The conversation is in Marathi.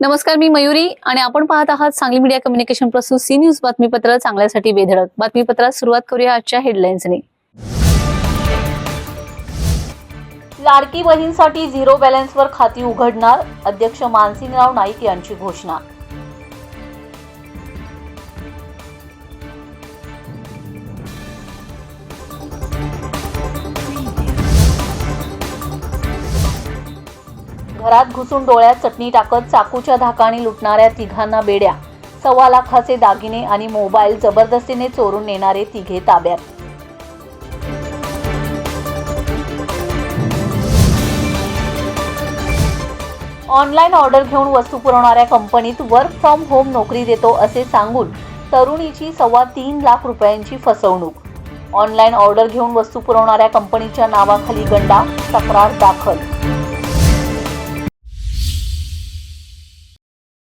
नमस्कार मी मयुरी आणि आपण पाहत आहात सांगली मीडिया कम्युनिकेशन प्रस्तुत सी न्यूज बातमीपत्र चांगल्यासाठी बेधडक. बातमीपत्रात सुरुवात करूया आजच्या हेडलाईन्सने. लाडकी बहीणसाठी झिरो बॅलन्सवर खाती उघडणार अध्यक्ष मानसिंगराव नाईक यांची घोषणा. घरात घुसून डोळ्यात चटणी टाकत चाकूच्या धाकाने लुटणाऱ्या तिघांना बेड्या. सव्वा लाखाचे दागिने आणि मोबाईल जबरदस्तीने चोरून नेणारे तिघे ताब्यात. ऑनलाईन ऑर्डर घेऊन वस्तू पुरवणाऱ्या कंपनीत वर्क फ्रॉम होम नोकरी देतो असे सांगून तरुणीची सव्वा तीन लाख रुपयांची फसवणूक. ऑनलाईन ऑर्डर घेऊन वस्तू पुरवणाऱ्या कंपनीच्या नावाखाली गंडा तक्रार दाखल.